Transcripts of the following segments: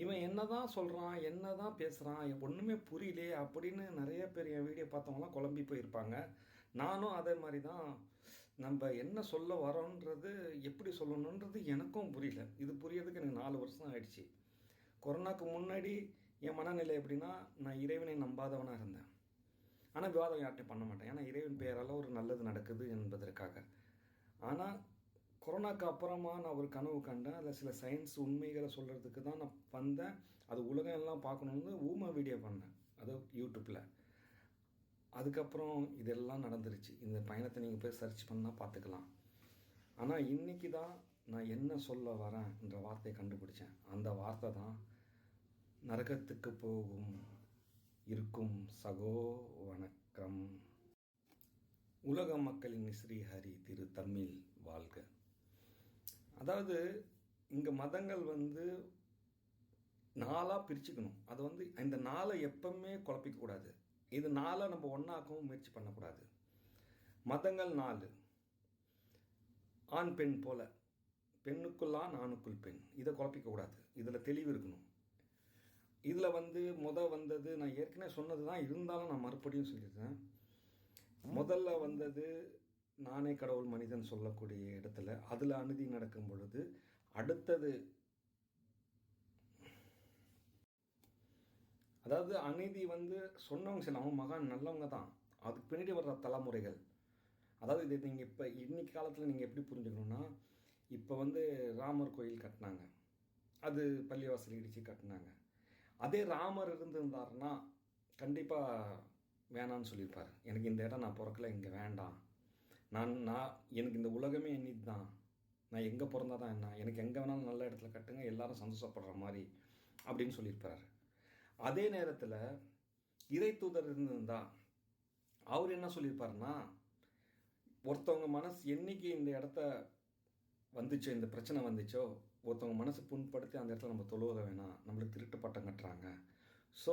இவன் என்ன தான் சொல்கிறான் என்ன தான் பேசுகிறான் ஒன்றுமே புரியலையே அப்படின்னு நிறைய பேர் என் வீடியோ பார்த்தவங்களாம் குழம்பி போயிருப்பாங்க. நானும் அதே மாதிரி தான் நம்ம என்ன சொல்ல வரோன்றது எப்படி சொல்லணுன்றது எனக்கும் புரியல. இது புரியறதுக்கு எனக்கு நாலு வருஷம் ஆயிடுச்சு. கொரோனாக்கு முன்னாடி என் மனநிலை எப்படின்னா நான் இறைவனை நம்பாதவனாக இருந்தேன். ஆனால் விவாதம் யார்கிட்டையும் பண்ண மாட்டேன். ஏன்னா இறைவன் பெயரால் ஒரு நல்லது நடக்குது என்பதற்காக. ஆனால் கொரோனாக்கு அப்புறமா நான் ஒரு கனவு கண்டேன். அதில் சில சயின்ஸ் உண்மைகளை சொல்கிறதுக்கு தான் நான் வந்தேன். அது உலகம் எல்லாம் பார்க்கணுன்னு ஊமை வீடியோ பண்ணேன். அது யூடியூப்பில் அதுக்கப்புறம் இதெல்லாம் நடந்துருச்சு. இந்த பயணத்தை நீங்கள் போய் சர்ச் பண்ணால் பார்த்துக்கலாம். ஆனால் இன்றைக்கி தான் நான் என்ன சொல்ல வரேன்ற வார்த்தையை கண்டுபிடிச்சேன். அந்த வார்த்தை தான் நரகத்துக்கு போகும் இருக்கும் சகோ வணக்கம் உலக மக்களின் ஸ்ரீஹரி திரு தமிழ் வாழ்க. அதாவது இங்கே மதங்கள் வந்து நாளாக பிரிச்சுக்கணும். அது வந்து இந்த நாளை எப்பவுமே குழப்பிக்கக்கூடாது இது நாளை நம்ம ஒன்றாக்கவும் முயற்சி பண்ணக்கூடாது. மதங்கள் நாலு. ஆண் பெண் போல. பெண்ணுக்குள் ஆண் ஆணுக்குள் பெண். இதை குழப்பிக்கக்கூடாது இதில் தெளிவு இருக்கணும். இதில் வந்து முத வந்தது நான் ஏற்கனவே சொன்னது தான் இருந்தாலும் நான் மறுபடியும் சொல்லியிருக்கேன் முதல்ல வந்தது நானே கடவுள் மனிதன் சொல்லக்கூடிய இடத்துல அதில் அநீதி நடக்கும் பொழுது அடுத்தது அதாவது அநீதி வந்து சொன்னவங்க சில அவங்க மகான் நல்லவங்க தான். அதுக்கு பின்னாடி வர்ற தலைமுறைகள். அதாவது இது நீங்கள் இப்போ இன்னைக்கு காலத்தில் நீங்கள் எப்படி புரிஞ்சுக்கணுன்னா இப்போ வந்து ராமர் கோயில் கட்டினாங்க. அது பள்ளிவாசல் இடித்து கட்டினாங்க. அதே ராமர் இருந்திருந்தாருன்னா கண்டிப்பாக வேணான்னு சொல்லியிருப்பார். எனக்கு இந்த இடம் நான் பிறக்கல இங்கே வேண்டாம். நான் நான் எனக்கு இந்த உலகமே என்னது தான் நான் எங்கே பிறந்தா தான் என்ன? எனக்கு எங்கே வேணாலும் நல்ல இடத்துல கட்டுங்க எல்லாரும் சந்தோஷப்படுற மாதிரி அப்படின்னு சொல்லியிருப்பார் அதே நேரத்தில் இறை தூதர் இருந்திருந்தா அவர் என்ன சொல்லியிருப்பாருன்னா ஒருத்தவங்க மனசு என்னைக்கு இந்த இடத்த வந்துச்சோ இந்த பிரச்சனை வந்துச்சோ ஒருத்தவங்க மனசு புண்படுத்தி அந்த இடத்துல நம்ம தொழுவ வேணாம் நம்மளுக்கு திருட்டு பட்டம் கட்டுறாங்க. ஸோ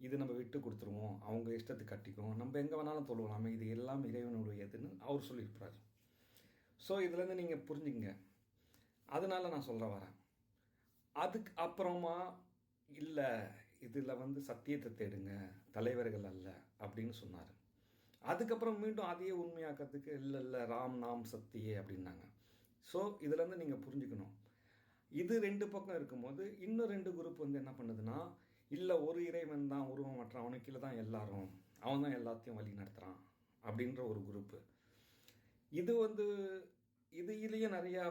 இது நம்ம விட்டு கொடுத்துருவோம். அவங்க இஷ்டத்துக்கு கட்டிக்குவோம் நம்ம எங்கே வேணாலும் தொழுவலாமே இது எல்லாம் இறைவனுடையதுன்னு அவர் சொல்லியிருப்பார் ஸோ இதுலேருந்து நீங்கள் புரிஞ்சுங்க அதனால நான் சொல்ல வரேன் அதுக்கு அப்புறமா இல்லை இதில் வந்து சத்தியத்தை தேடுங்க தலைவர்கள் அல்ல அப்படின்னு சொன்னார். அதுக்கப்புறம் மீண்டும் அதையே உண்மையாக்கிறதுக்கு இல்லை இல்லை ராம் நாம் சத்தியே அப்படின்னாங்க. ஸோ இதுலேருந்து நீங்கள் புரிஞ்சுக்கணும். இது ரெண்டு பக்கம் இருக்கும்போது இன்னும் ரெண்டு குரூப் வந்து என்ன பண்ணுதுன்னா இல்லை ஒரு இறைவன் தான் உருவம் மற்ற அவனுக்கு கீழே தான் எல்லாரும். அவன் தான் எல்லாத்தையும் வழி நடத்துகிறான் அப்படின்ற ஒரு குரூப்பு இது வந்து இது இதுலேயே நிறையா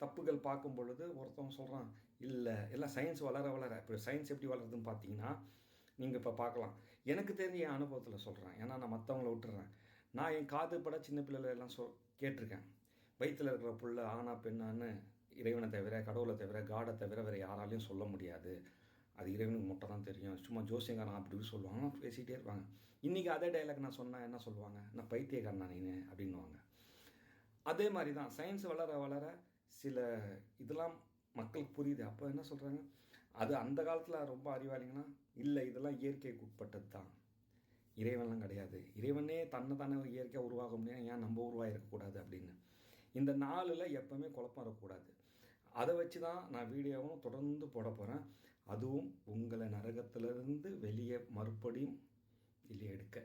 தப்புகள் பார்க்கும் பொழுது ஒருத்தவங்க சொல்கிறான் இல்லை எல்லாம் சயின்ஸ் வளர வளர இப்போ சயின்ஸ் எப்படி வளருதுன்னு பார்த்தீங்கன்னா நீங்கள் இப்போ பார்க்கலாம். எனக்கு தெரிஞ்ச என் அனுபவத்தில் சொல்கிறேன் ஏன்னா நான் மற்றவங்கள விட்டுறேன். நான் என் காது பட சின்ன பிள்ளைல எல்லாம் சொ கேட்டிருக்கேன். வயிற்றில் இருக்கிற புள்ள ஆனா பெண்ணான்னு இறைவனை தவிர கடவுளை தவிர காடை தவிர வேறு யாராலையும் சொல்ல முடியாது. அது இறைவனுக்கு மட்டும் தான் தெரியும். சும்மா ஜோசியங்காரன் அப்படி இப்படி சொல்லுவாங்க. பேசிகிட்டே இருப்பாங்க. இன்றைக்கி அதே டைலாக் நான் சொன்னால் என்ன சொல்லுவாங்க? நான் பைத்தியக்காரனா நீனு? அப்படின்னுவாங்க. அதே மாதிரி தான் சயின்ஸ் வளர வளர சில இதெல்லாம் மக்களுக்கு புரியுது. அப்போ என்ன சொல்கிறாங்க அது அந்த காலத்தில் ரொம்ப அறிவாளிங்கன்னா இல்லை இதெல்லாம் இயற்கைக்கு உட்பட்டது தான் இறைவன்லாம் கிடையாது. இறைவனே தன்னை தானே இயற்கையாக உருவாக முடியும். ஏன் நம்ம உருவாகிருக்கக்கூடாது அப்படின்னு. இந்த நாளில் எப்போவுமே குழப்பம் வரக்கூடாது. அதை வச்சு தான் நான் வீடியோவும் தொடர்ந்து போட போகிறேன் அதுவும் உங்களை நரகத்திலிருந்து வெளியே மறுபடியும் வெளியே எடுக்க.